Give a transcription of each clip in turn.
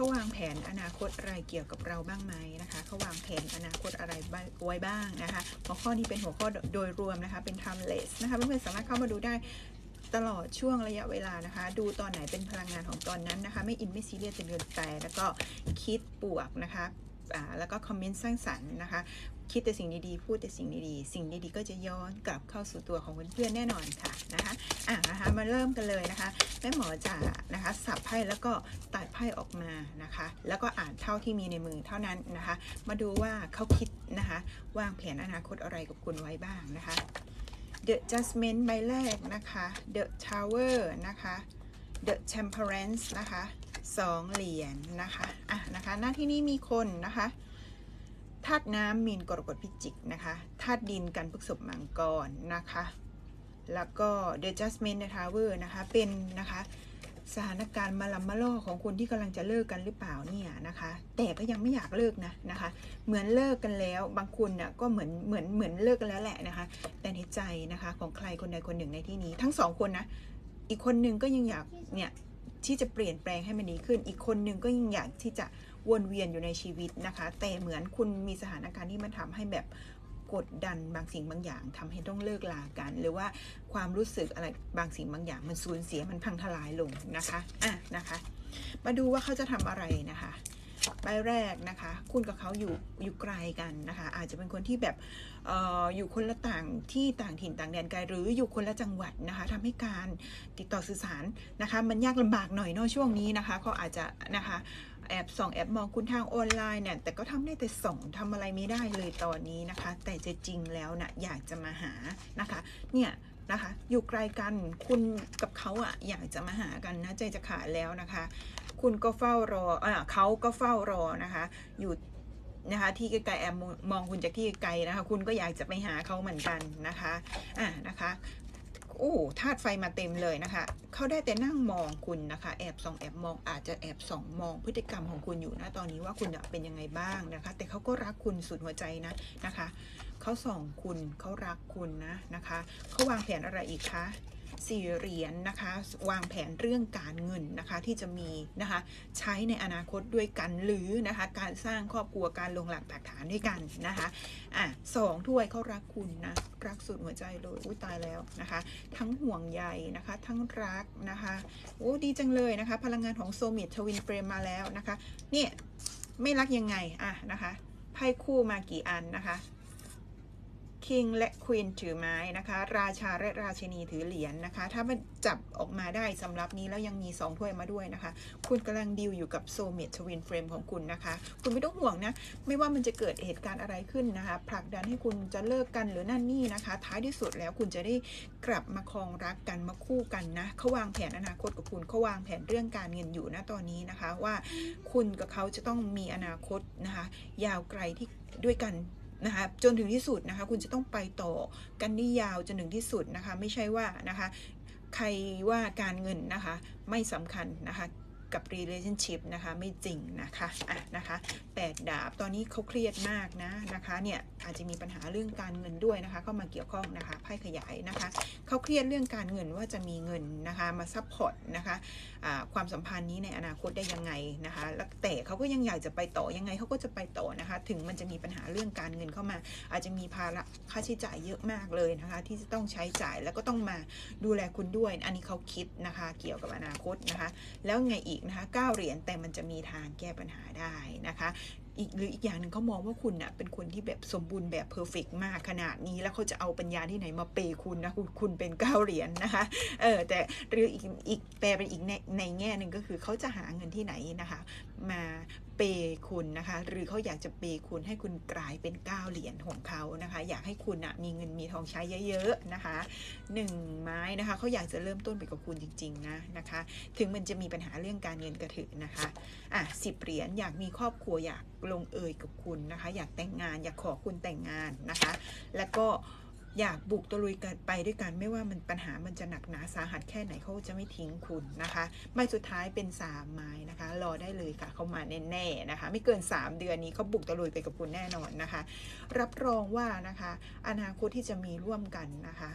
เขาวางแผนอนาคตอะไรเกี่ยวกับเราบ้างไหมนะคะเขาวางแผนอนาคตอะไรไว้บ้างนะคะหัวข้อนี้เป็นหัวข้อโดยรวมนะคะเป็น timeless นะคะเพื่อนๆสามารถเข้ามาดูได้ตลอดช่วงระยะเวลานะคะ ดูตอนไหนเป็นพลังงานของตอนนั้นนะคะ ไม่อินไม่ซีเรียสจนเกินไปแล้วก็คิดบวกนะคะแล้วก็คอมเมนต์สร้างสรรค์นะคะ คิดแต่สิ่งดีๆ พูดแต่สิ่งดีๆ สิ่งดีๆ ก็จะย้อนกลับเข้าสู่ตัวของเพื่อนๆแน่นอนค่ะนะคะอะนะคะมาเริ่มกันเลยนะคะแม่หมอจะนะคะสับไพ่แล้วก็ตัดไพ่ออกมานะคะ แล้วก็อ่านเท่าที่มีในมือเท่านั้นนะคะ มาดูว่าเขาคิดนะคะ วางแผนอนาคตอะไรกับคุณไว้บ้างนะคะ The Judgment ใบแรกนะคะ The Tower นะคะ The Temperance นะคะสองเหรียญนะคะอะนะคะ หน้าที่นี้มีคนนะคะ ธาตุน้ำมีนกรกฎพิจิกนะคะธาตุดินกันพฤกษบมังกรนะคะ แล้วก็ The Judgment Tower นะคะเป็นนะคะสถานการณ์มาลำมาล่อของคนที่กำลังจะเลิกกันหรือเปล่าเนี่ยนะคะ แต่ก็ยังไม่อยากเลิกนะนะคะ เหมือนเลิกกันแล้วบางคนน่ะก็เหมือนเหมือนเหมือนเลิกกันแล้วแหละนะคะ แต่ในใจนะคะของใครคนใดคนหนึ่งในที่นี้ ทั้งสองคนนะอีกคนหนึ่งก็ยังอยากเนี่ยที่จะเปลี่ยนแปลงให้มันดีขึ้น อีกคนหนึ่งก็ยังอยากที่จะ วนเวียนอยู่ในชีวิตนะคะ แต่เหมือนคุณมีสถานการณ์ที่มันทำให้แบบกดดันบางสิ่งบางอย่างทำให้ต้องเลิกลากัน หรือว่าความรู้สึกอะไรบางสิ่งบางอย่าง มันสูญเสียมันพังทลายลงนะคะอะนะคะ มาดูว่าเขาจะทำอะไรนะคะใบแรกนะคะ คุณกับเขาอยู่อยู่ไกลกันนะคะ อาจจะเป็นคนที่แบบเอออยู่คนละต่างที่ต่างถิ่นต่างแดนไกลหรืออยู่คนละจังหวัดนะคะทำให้การติดต่อสื่อสารนะคะ มันยากลำบากหน่อยเนาะช่วงนี้นะคะเขาอาจจะนะคะ แอบส่องแอบมองคุณทางออนไลน์เนี่ยแต่ก็ทำได้แต่ส่องทำอะไรไม่ได้เลยตอนนี้นะคะ แต่จะจริงแล้วนะอยากจะมาหานะคะเนี่ยนะคะอยู่ไกลกันคุณกับเขาอะอยากจะมาหากันนะใจจะขาดแล้วนะคะ คุณก็เฝ้ารออ่าเขาก็เฝ้ารอนะคะ อยู่นะคะที่ไกลๆแอบมมองคุณจากที่ไกลนะคะ คุณก็อยากจะไปหาเขาเหมือนกันนะคะอ่านะคะ โอ้ธาตุไฟมาเต็มเลยนะคะ เขาได้แต่นั่งมองคุณนะคะ แอบส่องแอบมองอาจจะแอบส่องมองพฤติกรรมของคุณอยู่นะตอนนี้ว่าคุณเป็นยังไงบ้างนะคะ แต่เขาก็รักคุณสุดหัวใจนะนะคะ เขาส่องคุณเขารักคุณนะนะคะ เขาวางแผนอะไรอีกคะ สี่เหรียญนะคะ วางแผนเรื่องการเงินนะคะที่จะมีนะคะใช้ในอนาคตด้วยกันหรือนะคะการสร้างครอบครัวการลงหลักปักฐานด้วยกันนะคะอะสองถ้วยเขารักคุณนะรักสุดหัวใจเลยอุ้ยตายแล้วนะคะ ทั้งห่วงใยนะคะ ทั้งรักนะคะโอ้ดีจังเลยนะคะ พลังงานของโซมิททวินเฟรมมาแล้วนะคะเนี่ยไม่รักยังไงอะนะคะไพ่คู่มากี่อันนะคะ คิงและควีนถือไม้นะคะ ราชาและราชินีถือเหรียญนนะคะ ถ้ามันจับออกมาได้สำหรับนี้แล้วยังมี 2 ถ้วยมาด้วยนะคะ คุณกำลังดีลอยู่กับโซเมททวินเฟรมของคุณนะคะ คุณไม่ต้องห่วงนะ ไม่ว่ามันจะเกิดเหตุการณ์อะไรขึ้นนะคะ ผลักดันให้คุณจะเลิกกันหรือนั่นนี่นะคะ ท้ายที่สุดแล้วคุณจะได้กลับมาครองรักกันมาคู่กันนะเขาวางแผนอนาคตกับคุณเขาวางแผนเรื่องการเงินอยู่นะตอนนี้นะคะ ว่าคุณกับเขาจะต้องมีอนาคตนะคะ ยาวไกลที่ด้วยกัน นะคะจนถึงที่สุดนะคะคุณจะต้องไปต่อกันได้ยาวจนถึงที่สุดนะคะไม่ใช่ว่านะคะใครว่าการเงินนะคะไม่สำคัญนะคะ กับ relationship นะคะไม่จริงนะคะอะนะคะแปดดาบตอนนี้เขาเครียดมากนะนะคะเนี่ยอาจจะมีปัญหาเรื่องการเงินด้วยนะคะเข้ามาเกี่ยวข้องนะคะไพ่ขยายนะคะเขาเครียดเรื่องการเงินว่าจะมีเงินนะคะมาซัพพอร์ตนะคะอ่าความสัมพันธ์นี้ในอนาคตได้ยังไงนะคะแล้วแต่เขาก็ยังอยากจะไปต่อยังไงเขาก็จะไปต่อนะคะ ถึงมันจะมีปัญหาเรื่องการเงินเข้ามา อาจจะมีภาระค่าใช้จ่ายเยอะมากเลยนะคะ ที่จะต้องใช้จ่ายแล้วก็ต้องมาดูแลคุณด้วย อันนี้เขาคิดนะคะ เกี่ยวกับอนาคตนะคะ แล้วไงอีกนะคะ9เหรียญแต่มันจะมีทางแก้ปัญหาได้นะคะอีกหรืออีกอย่างหนึ่งเขามองว่าคุณน่ะเป็นคนที่แบบสมบูรณ์แบบเพอร์เฟกมากขนาดนี้ แล้วเขาจะเอาปัญญาที่ไหนมาเปย์คุณนะคุณคุณเป็นเก้าเหรียญนะคะเออแต่หรืออีกอีกแปลเป็นอีกในในแง่หนึ่งก็คือเขาจะหาเงินที่ไหนนะคะ มา เปย์คุณนะคะ หรือเขาอยากจะเปย์คุณให้คุณกลายเป็นก้าเหรียญของเขานะคะ อยากให้คุณนะมีเงินมีทองใช้เยอะๆนะคะหนึ่งไม้นะคะเขาอยากจะเริ่มต้นไปกับคุณจริงๆนะนะคะ ถึงมันจะมีปัญหาเรื่องการเงินกระถือนะคะอะสิบเหรียญอยากมีครอบครัวอยากลงเอยกับคุณนะคะ อยากแต่งงานอยากขอคุณแต่งงานนะคะ แล้วก็ อยากบุกตะลุยกันไปด้วยกันไม่ว่ามันปัญหามันจะหนักหนาสาหัสแค่ไหนเขาจะไม่ทิ้งคุณนะคะไม่สุดท้ายเป็นสามไม้นะคะ รอได้เลยค่ะเขามาแน่ๆนะคะ ไม่เกิน 3 เดือนนี้เขาบุกตะลุยไปกับคุณแน่นอนนะคะ รับรองว่านะคะ อนาคตที่จะมีร่วมกันนะคะ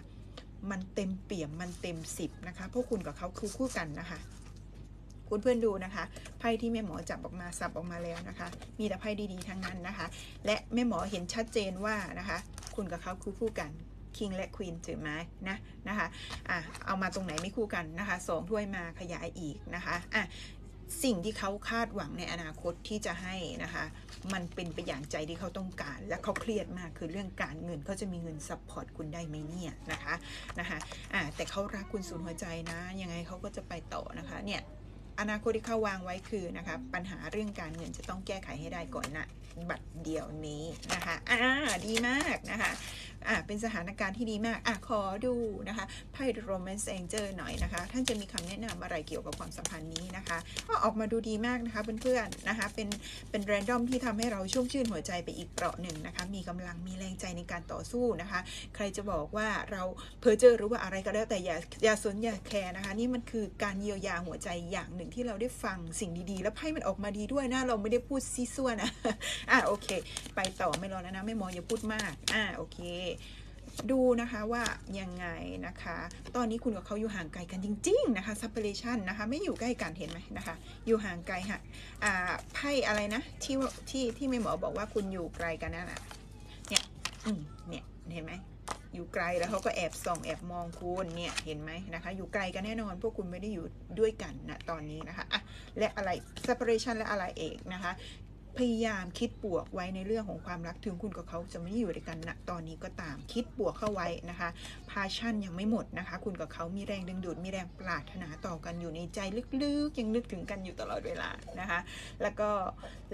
มันเต็มเปี่ยมมันเต็มสิบนะคะเพราะคุณกับเขาคือคู่กันนะคะคุณเพื่อนดูนะคะไพ่ที่แม่หมอจับออกมาสับออกมาแล้วนะคะ มีแต่ไพ่ดีๆทั้งนั้นนะคะ และแม่หมอเห็นชัดเจนว่านะคะ คุณกับเขาคือคู่กันคิงและควีนถือไม้นะนะคะอะเอามาตรงไหนไม่คู่กันนะคะสองถ้วยมาขยายอีกนะคะอะสิ่งที่เขาคาดหวังในอนาคตที่จะให้นะคะ มันเป็นไปอย่างใจที่เขาต้องการ และเขาเครียดมากคือเรื่องการเงินเขาจะมีเงินซัพพอร์ตคุณได้ไหมเนี่ยนะคะนะคะอะแต่เขารักคุณสุดหัวใจนะ ยังไงเขาก็จะไปต่อนะคะเนี่ย อนาคตที่เขาวางไว้คือนะคะปัญหาเรื่องการเงินจะต้องแก้ไขให้ได้ก่อนนะบัตรเดียวนี้นะคะอ่าดีมากนะคะ อ่าเป็นสถานการณ์ที่ดีมากอะขอดูนะคะไพ่ Romance Angel หน่อยนะคะ ท่านจะมีคำแนะนำอะไรเกี่ยวกับความสัมพันธ์นี้นะคะก็ออกมาดูดีมากนะคะเพื่อนๆนะคะเป็นเป็นแรนดอมที่ทำให้เราชุ่มชื่นหัวใจไปอีกเปราะหนึ่งนะคะ มีกำลังมีแรงใจในการต่อสู้นะคะ ใครจะบอกว่าเราเพอเจอหรือว่าอะไรก็แล้วแต่อย่าอย่าสนอย่าแคร์นะคะ นี่มันคือการเยียวยาหัวใจอย่างหนึ่งที่เราได้ฟังสิ่งดีๆ แล้วไพ่มันออกมาดีด้วยนะเราไม่ได้พูดซีซัวนะอะโอเค ไปต่อไม่รอแล้วนะ ไม่มองอย่าพูดมาก อะโอเคดูนะคะว่ายังไงนะคะ ตอนนี้คุณกับเขาอยู่ห่างไกลกันจริง ๆ นะคะ separation นะคะ ไม่อยู่ใกล้กันเห็นไหมนะคะ อยู่ห่างไกลค่ะอ่าไพ่อะไรนะ ที่ที่ที่ไม่หมอบอกว่าคุณอยู่ไกลกันนั่นน่ะเนี่ยอืมเนี่ยเห็นไหมอยู่ไกลแล้วเขาก็แอบส่องแอบมองคุณเนี่ยเห็นไหมนะคะ อยู่ไกลกันแน่นอน พวกคุณไม่ได้อยู่ด้วยกันนะตอนนี้นะคะอะและอะไร separation และอะไรเอกนะคะ พยายามคิดบวกไว้ในเรื่องของความรักถึงคุณกับเขาจะไม่ได้อยู่ด้วยกันณตอนนี้ก็ตามคิดบวกเข้าไว้นะคะพาชั่นยังไม่หมดนะคะ คุณกับเขามีแรงดึงดูดมีแรงปรารถนาต่อกันอยู่ในใจลึกๆ ยังนึกถึงกันอยู่ตลอดเวลานะคะ แล้วก็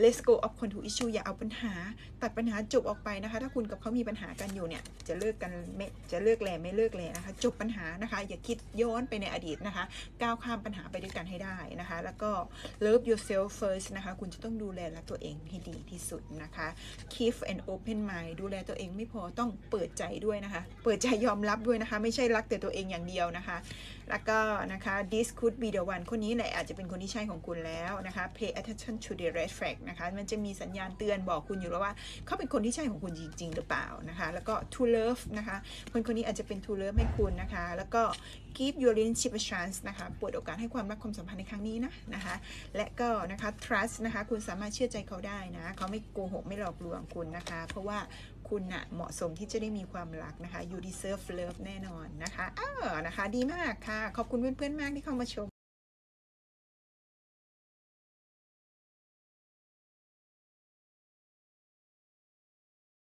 let's go of con to issue อย่าเอาปัญหา ตัดปัญหาจบออกไปนะคะ ถ้าคุณกับเขามีปัญหากันอยู่เนี่ยจะเลิกกันไม่จะเลิกแลไม่เลิกแลนะคะ จบปัญหานะคะ อย่าคิดย้อนไปในอดีตนะคะ ก้าวข้ามปัญหาไปด้วยกันให้ได้นะคะ แล้วก็ love yourself first นะคะ คุณจะต้องดูแลรักตัวเองให้ดีที่สุดนะคะ keep an open mind ดูแลตัวเองไม่พอต้องเปิดใจด้วยนะคะ เปิดใจยอมรับด้วยนะคะ ไม่ใช่รักแต่ตัวเองอย่างเดียวนะคะ แล้วก็นะคะ this could be the one คนนี้แหละอาจจะเป็นคนที่ใช่ของคุณแล้วนะคะ pay attention to the red flag นะคะ มันจะมีสัญญาณเตือนบอกคุณอยู่แล้วว่าเขาเป็นคนที่ใช่ของคุณจริง ๆ หรือเปล่านะคะ แล้วก็ to love นะคะ คนคนนี้อาจจะเป็น to love ให้คุณนะคะ แล้วก็ give your relationship a chance นะคะเปิดโอกาสให้ความรักความสัมพันธ์ในครั้งนี้นะนะคะและก็นะคะ trust นะคะคุณสามารถเชื่อใจเขาได้นะเขาไม่โกหกไม่หลอกลวงคุณนะคะ เพราะว่าคุณน่ะเหมาะสมที่จะได้มีความรักนะคะ you deserve love แน่นอนนะคะอ้าวนะคะ ดีมากค่ะ ขอบคุณเพื่อนๆมากที่เข้ามาชม